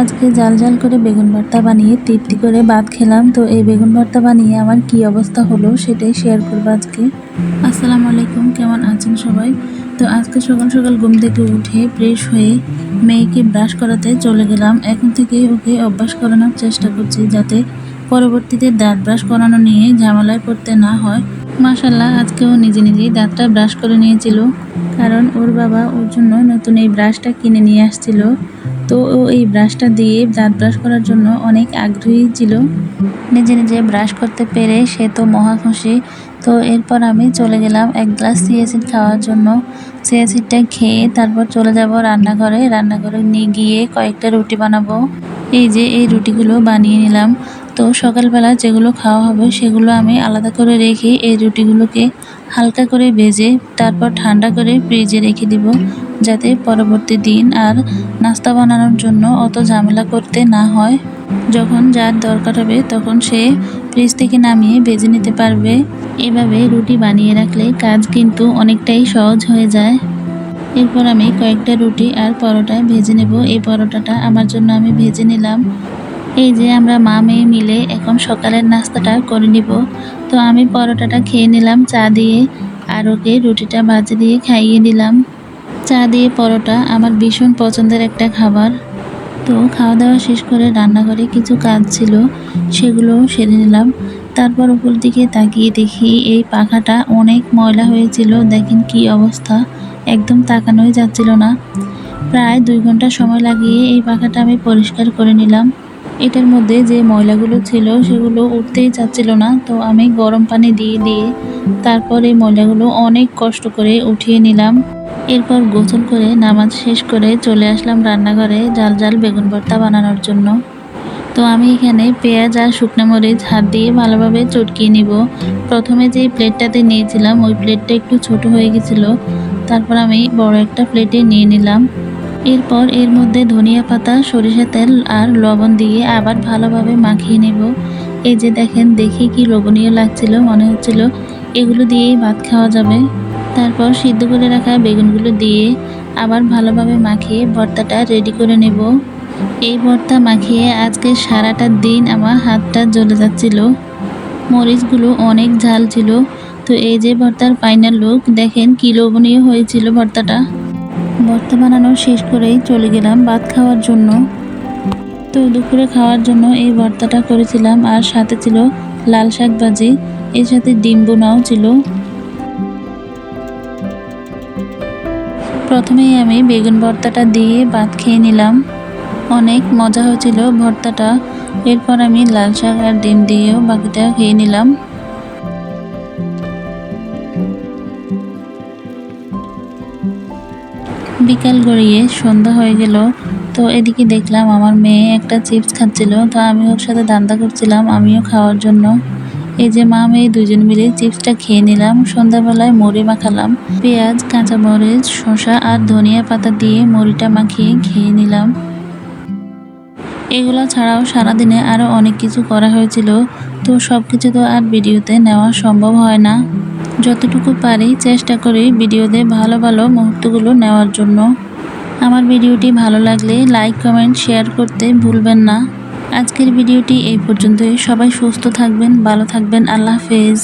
আজকে জাল জাল করে বেগুন ভর্তা বানিয়ে তৃপ্তি করে ভাত খেলাম। তো এই বেগুন ভর্তা বানিয়ে আমার কি অবস্থা হলো সেটাই শেয়ার করব আজকে। আসসালামু আলাইকুম, কেমন আছেন সবাই? তো আজকে সকাল সকাল ঘুম থেকে উঠে ফ্রেশ হয়ে মেয়েকে ব্রাশ করাতে চলে গেলাম। এখন থেকে ওকে অভ্যাস করানোর চেষ্টা করছি যাতে পরবর্তীতে দাঁত ব্রাশ করানো নিয়ে ঝামেলায় পড়তে না হয়। মাশাল্লাহ আজকে ও নিজে নিজেই দাঁতটা ব্রাশ করে নিয়েছিল। কারণ ওর বাবা ওর জন্য নতুন এই ব্রাশটা কিনে নিয়ে আসছিল। তো ও এই ব্রাশটা দিয়ে দাঁত ব্রাশ করার জন্য অনেক আগ্রহী ছিল। নিজে নিজে ব্রাশ করতে পেরে সে তো মহা খুশি। তো এরপর আমি চলে গেলাম এক গ্লাস সিয়াসিড খাওয়ার জন্য। সিয়াসিডটা খেয়ে তারপর চলে যাব রান্নাঘরে। রান্নাঘরে নিয়ে গিয়ে কয়েকটা রুটি বানাবো। এই যে এই রুটিগুলো বানিয়ে নিলাম। তো সকালবেলা যেগুলো খাওয়া হবে সেগুলো আমি আলাদা করে রেখে এই রুটিগুলোকে হালকা করে ভেজে তারপর ঠান্ডা করে ফ্রিজে রেখে দিব যাতে পরবর্তী দিন আর নাস্তা বানানোর জন্য অত ঝামেলা করতে না হয়। যখন যার দরকার হবে তখন সে ফ্রিজ থেকে নামিয়ে ভেজে নিতে পারবে। এভাবে রুটি বানিয়ে রাখলে কাজ কিন্তু অনেকটাই সহজ হয়ে যায়। এরপর আমি কয়েকটা রুটি আর পরোটা ভেজে নেব। এই পরোটাটা আমার জন্য আমি ভেজে নিলাম। এই যে আমরা মা মেয়ে মিলে এখন সকালের নাস্তাটা করে নিব। তো আমি পরোটাটা খেয়ে নিলাম, চা দিয়ে, আর ওকে রুটিটা ভাজে দিয়ে খাইয়ে দিলাম চা দিয়ে পরোটা আমার ভীষণ পছন্দের একটা খাবার। তো খাওয়া দাওয়া শেষ করে রান্নাঘরে কিছু কাজ ছিল, সেগুলো সেরে নিলাম। তারপর উপর দিকে তাকিয়ে দেখি এই পাখাটা অনেক ময়লা হয়েছিল, দেখেন কি অবস্থা। একদম তাকানোই যাচ্ছিল না। প্রায় দুই ঘণ্টা সময় লাগিয়ে এই পাখাটা আমি পরিষ্কার করে নিলাম। এটার মধ্যে যে ময়লাগুলো ছিল সেগুলো উঠতেই চাচ্ছিল না। তো আমি গরম পানি দিয়ে দিয়ে তারপর এই ময়লাগুলো অনেক কষ্ট করে উঠিয়ে নিলাম। এরপর গোসল করে নামাজ শেষ করে চলে আসলাম রান্নাঘরে জাল জাল বেগুন ভর্তা বানানোর জন্য। তো আমি এখানে পেঁয়াজ আর শুকনো মরিচ হাত দিয়ে ভালোভাবে চটকিয়ে নিব। প্রথমে যে প্লেটটাতে নিয়েছিলাম, ওই প্লেটটা একটু ছোট হয়ে গেছিল। তারপর আমি বড় একটা প্লেটে নিয়ে নিলাম। এরপর এর মধ্যে ধনিয়া পাতা, সরিষা তেল আর লবণ দিয়ে আবার ভালোভাবে মাখিয়ে নেব। এই যে দেখেন, দেখে কি লোভনীয় লাগছিল, মনে হচ্ছিল এগুলো দিয়েই ভাত খাওয়া যাবে। তারপর সিদ্ধ করে রাখা বেগুনগুলো দিয়ে আবার ভালোভাবে মাখিয়ে ভর্তাটা রেডি করে নেব। এই ভর্তা মাখিয়ে আজকে সারাটা দিন আমার হাতটা জ্বলে যাচ্ছিল। মরিচগুলো অনেক ঝাল ছিল। তো এই যে ভর্তার ফাইনাল লুক দেখেন কি লোভনীয় হয়েছিল ভর্তাটা। ভর্তা বানানো শেষ করেই চলে গেলাম ভাত খাওয়ার জন্য। তো দুপুরে খাওয়ার জন্য এই ভর্তাটা করেছিলাম আর সাথে ছিল লাল শাক ভাজি, এর সাথে ডিম বোনাও ছিল। প্রথমেই আমি বেগুন ভর্তাটা দিয়ে ভাত খেয়ে নিলাম। অনেক মজা হয়েছিল ভর্তাটা। এরপর আমি লাল শাক আর ডিম দিয়েও বাকিটা খেয়ে নিলাম। বিকাল গড়িয়ে সন্ধ্যা হয়ে গেল। তো এদিকে দেখলাম আমার মেয়ে একটা চিপস খাচ্ছিল। তো আমি ওর সাথে দান্দা করছিলাম, আমিও খাওয়ার জন্য। এই যে মা, মেয়ে দুজন মিলে চিপসটা খেয়ে নিলাম। সন্ধ্যাবেলায় মুড়ি মাখালাম। পেঁয়াজ, কাঁচামরিচ, শসা আর ধনিয়া পাতা দিয়ে মুড়িটা মাখিয়ে খেয়ে নিলাম। এগুলো ছাড়াও সারাদিনে আরও অনেক কিছু করা হয়েছিল। তো সব কিছু তো আর ভিডিওতে নেওয়া সম্ভব হয় না। যতটুকু পারি চেষ্টা করি ভিডিওতে ভালো ভালো মুহূর্তগুলো নেওয়ার জন্য। আমার ভিডিওটি ভালো লাগলে লাইক কমেন্ট শেয়ার করতে ভুলবেন না। আজকের ভিডিওটি এই পর্যন্তই। সবাই সুস্থ থাকবেন, ভালো থাকবেন। আল্লাহ হাফেজ।